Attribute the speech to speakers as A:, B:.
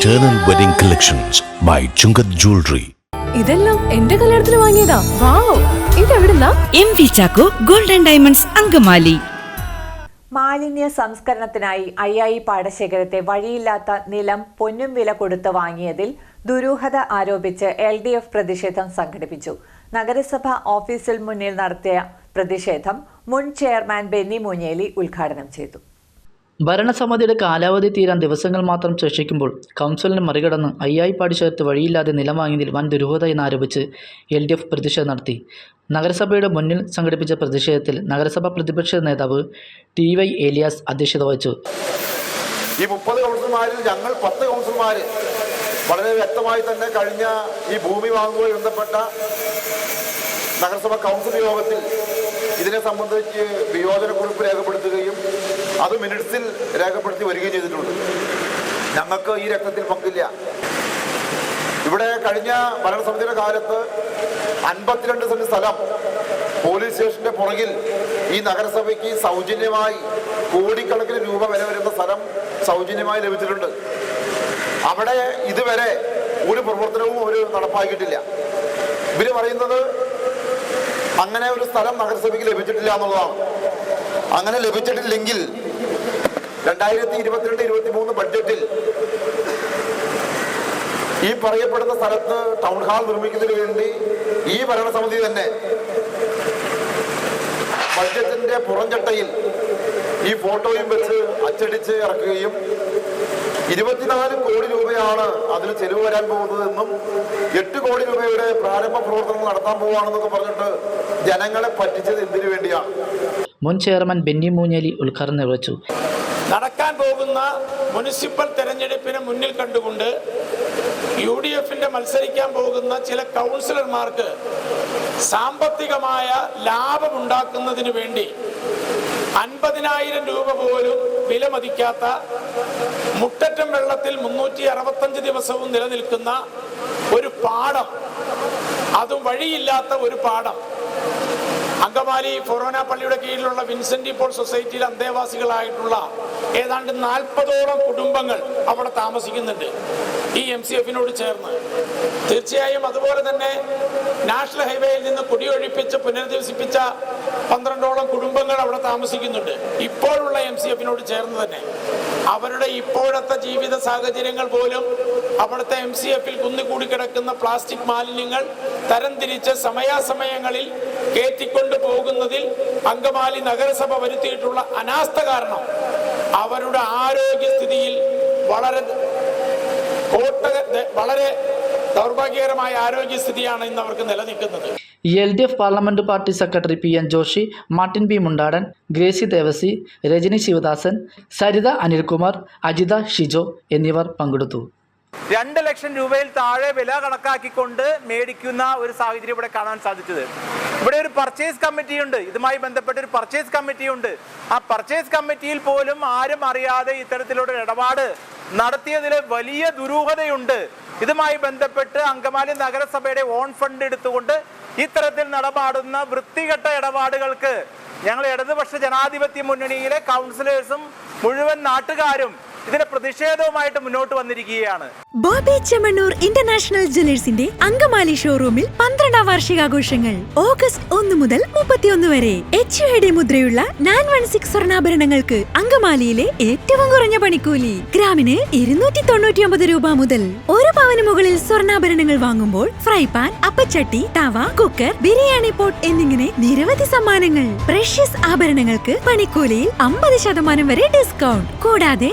A: Eternal Wedding Collections by Chungat Jewelry.
B: ഇതെല്ലാം എന്റെ കല്യാണത്തിന് വാങ്ങിയതാ. Wow ഇതെവിടുന്നാ?
C: M V Chacko golden diamonds Angamaly.
D: മാലിന്യ സംസ്കരണത്തിനായി അയ്യായി പാടശേഖരത്തെ വഴിയില്ലാത്ത നിലം പൊന്നും വില കൊടുത്ത് വാങ്ങിയതിൽ ദുരൂഹത ആരോപിച്ച് എൽ ഡി എഫ് പ്രതിഷേധം സംഘടിപ്പിച്ചു. നഗരസഭ ഓഫീസിൽ മുന്നിൽ നടത്തിയ പ്രതിഷേധം മുൻ ചെയർമാൻ ബെന്നി മുനിയേലി ഉദ്ഘാടനം ചെയ്തു.
E: ഭരണസമിതിയുടെ കാലാവധി തീരാൻ ദിവസങ്ങൾ മാത്രം ശേഷിക്കുമ്പോൾ കൗൺസിലിനെ മറികടന്ന് അയ്യായിപ്പാടി ചേർത്ത് വഴിയില്ലാതെ നിലം വാങ്ങിയതിൽ വൻ ദുരൂഹത എന്നാരോപിച്ച് എൽ ഡി എഫ് പ്രതിഷേധം നടത്തി. നഗരസഭയുടെ മുന്നിൽ സംഘടിപ്പിച്ച പ്രതിഷേധത്തിൽ നഗരസഭാ പ്രതിപക്ഷ നേതാവ് ടി വൈ ഏലിയാസ് അധ്യക്ഷത വഹിച്ചു.
F: ഈ മുപ്പത് കൗൺസിലർമാരിൽ ഞങ്ങൾ പത്ത് കൗൺസിലർമാർ. വളരെ വ്യക്തമായി തന്നെ കഴിഞ്ഞ ഈ ഭൂമി വാങ്ങുമായി ബന്ധപ്പെട്ട നഗരസഭ കൗൺസിൽ യോഗത്തിൽ ഇതിനെ സംബന്ധിച്ച് വിയോജനക്കുറിപ്പ് രേഖപ്പെടുത്തുകയും അത് മിനിറ്റ്സിൽ രേഖപ്പെടുത്തി വരികയും ചെയ്തിട്ടുണ്ട്. ഞങ്ങൾക്ക് ഈ രക്തത്തിൽ പങ്കില്ല. ഇവിടെ കഴിഞ്ഞ ഭരണസമിതിയുടെ കാലത്ത് അൻപത്തിരണ്ട് സെന്റ് സ്ഥലം പോലീസ് സ്റ്റേഷന്റെ പുറകിൽ ഈ നഗരസഭയ്ക്ക് സൗജന്യമായി കോടിക്കണക്കിന് രൂപ വില വരുന്ന സ്ഥലം സൗജന്യമായി ലഭിച്ചിട്ടുണ്ട്. അവിടെ ഇതുവരെ ഒരു പ്രവർത്തനവും അവർ നടപ്പാക്കിയിട്ടില്ല. ഇവർ പറയുന്നത് അങ്ങനെ ഒരു സ്ഥലം നഗരസഭയ്ക്ക് ലഭിച്ചിട്ടില്ല എന്നുള്ളതാണ്. അങ്ങനെ ലഭിച്ചിട്ടില്ലെങ്കിൽ രണ്ടായിരത്തി ഇരുപത്തിരണ്ട് ഇരുപത്തി മൂന്ന് ബഡ്ജറ്റിൽ ഈ പറയപ്പെടുന്ന സ്ഥലത്ത് ടൗൺ ഹാൾ നിർമ്മിക്കുന്നതിന് വേണ്ടി ഈ ഭരണസമിതി തന്നെ ബഡ്ജറ്റിന്റെ പുറംചട്ടയിൽ ഈ ഫോട്ടോയും വെച്ച് അച്ചടിച്ച് ഇറക്കുകയും ഇരുപത്തിനാല് കോടി രൂപയാണ് അതിന് ചെലവ് വരാൻ പോകുന്നതെന്നും എട്ട് കോടി രൂപയുടെ പ്രാരംഭ പ്രവർത്തനങ്ങൾ നടത്താൻ പോവുകയാണെന്നൊക്കെ പറഞ്ഞിട്ട് ജനങ്ങളെ പറ്റിച്ചത് എന്തിനു വേണ്ടിയാണ്
E: മുൻ ചെയർമാൻ ബെന്നി മൂഞ്ഞലി ഉദ്ഘാടനം നിർവഹിച്ചു.
G: നടക്കാൻ പോകുന്ന മുനിസിപ്പൽ തെരഞ്ഞെടുപ്പിനെ മുന്നിൽ കണ്ടുകൊണ്ട് യു ഡി എഫിന്റെ മത്സരിക്കാൻ പോകുന്ന ചില കൗൺസിലർമാർക്ക് സാമ്പത്തികമായ ലാഭമുണ്ടാക്കുന്നതിന് വേണ്ടി അൻപതിനായിരം രൂപ പോലും വിലമതിക്കാത്ത മുട്ടറ്റം വെള്ളത്തിൽ മുന്നൂറ്റി അറുപത്തഞ്ച് ദിവസവും നിലനിൽക്കുന്ന ഒരു പാടം അതും വഴിയില്ലാത്ത ഒരു പാടം അങ്കമാലി ഫൊറോന പള്ളിയുടെ കീഴിലുള്ള വിൻസെന്റ് പോൾ സൊസൈറ്റിയിൽ അന്തേവാസികളായിട്ടുള്ള ഏതാണ്ട് നാൽപ്പതോളം കുടുംബങ്ങൾ അവിടെ താമസിക്കുന്നുണ്ട്. ഈ എം സി എഫിനോട് ചേർന്ന്. തീർച്ചയായും അതുപോലെ തന്നെ നാഷണൽ ഹൈവേയിൽ നിന്ന് കുടിയൊഴിപ്പിച്ച് പുനരധിവസിപ്പിച്ച പന്ത്രണ്ടോളം കുടുംബങ്ങൾ അവിടെ താമസിക്കുന്നുണ്ട്. ഇപ്പോഴുള്ള എം സി എഫിനോട് ചേർന്ന് തന്നെ. അവരുടെ ഇപ്പോഴത്തെ ജീവിത സാഹചര്യങ്ങൾ പോലും അവിടുത്തെ എം സി എഫിൽ കുന്നുകൂടി കിടക്കുന്ന പ്ലാസ്റ്റിക് മാലിന്യങ്ങൾ തരംതിരിച്ച് സമയാസമയങ്ങളിൽ കയറ്റിക്കൊണ്ടു പോകുന്നതിൽ അങ്കമാലി നഗരസഭ വരുത്തിയിട്ടുള്ള അനാസ്ഥ കാരണം അവരുടെ ആരോഗ്യസ്ഥിതിയിൽ വളരെ കോട്ട വളരെ ദൗർഭാഗ്യകരമായ ആരോഗ്യസ്ഥിതിയാണ് ഇന്ന് അവർക്ക് നിലനിൽക്കുന്നത്.
E: L D F parliament party secretary P N Joshi Martin B Mundadan Gracy Devasi Rajani Sivadasan Saritha Anilkumar Ajitha Shijo എന്നിവർ പങ്കെടുത്തു.
H: രണ്ട് ലക്ഷം രൂപയിൽ താഴെ വില കണക്കാക്കിക്കൊണ്ട് മേടിക്കുന്ന ഒരു സാഹചര്യം ഇവിടെ കാണാൻ സാധിച്ചത്. ഇവിടെ ഒരു പർച്ചേസ് കമ്മിറ്റിയുണ്ട് ഇതുമായി ബന്ധപ്പെട്ട ഒരു പർച്ചേസ് കമ്മിറ്റിയുണ്ട് ആ പർച്ചേസ് കമ്മിറ്റിയിൽ പോലും ആരും അറിയാതെ ഇത്തരത്തിലുള്ള ഇടപാട് നടത്തിയതിൽ വലിയ ദുരൂഹതയുണ്ട്. ഇതുമായി ബന്ധപ്പെട്ട് അങ്കമാലി നഗരസഭയുടെ ഓൺ ഫണ്ട് എടുത്തുകൊണ്ട് ഇത്തരത്തിൽ നടപാടുന്ന വൃത്തികെട്ട ഇടപാടുകൾക്ക് ഞങ്ങൾ ഇടതുപക്ഷ ജനാധിപത്യ മുന്നണിയിലെ കൗൺസിലേഴ്സും മുഴുവൻ നാട്ടുകാരും ഇതിന്റെ പ്രതിഷേധവുമായിട്ട് മുന്നോട്ട് വന്നിരിക്കുകയാണ്.
I: ബോബി ചെമ്മണ്ണൂർ ഇന്റർനാഷണൽ ജ്വല്ലേഴ്സിന്റെ അങ്കമാലി ഷോറൂമിൽ പന്ത്രണ്ടാം വാർഷികാഘോഷങ്ങൾ. ഓഗസ്റ്റ് ഒന്ന് മുതൽ മുപ്പത്തിയൊന്ന് വരെ. എച്ച് ഐ മുദ്രയുള്ള നയൻ വൺ സിക്സ് സ്വർണാഭരണങ്ങൾക്ക് അങ്കമാലിയിലെ ഏറ്റവും കുറഞ്ഞ പണിക്കൂലി. ഗ്രാമിന് ഇരുന്നൂറ്റി തൊണ്ണൂറ്റി ഒമ്പത് രൂപ മുതൽ ഒരു പവന് മുകളിൽ സ്വർണാഭരണങ്ങൾ വാങ്ങുമ്പോൾ ഫ്രൈ പാൻ അപ്പച്ചട്ടി തവ കുക്കർ ബിരിയാണി പോട്ട് എന്നിങ്ങനെ നിരവധി സമ്മാനങ്ങൾ. പ്രഷ്യസ് ആഭരണങ്ങൾക്ക് പണിക്കൂലിയിൽ അമ്പത് ശതമാനം വരെ ഡിസ്കൗണ്ട്. കൂടാതെ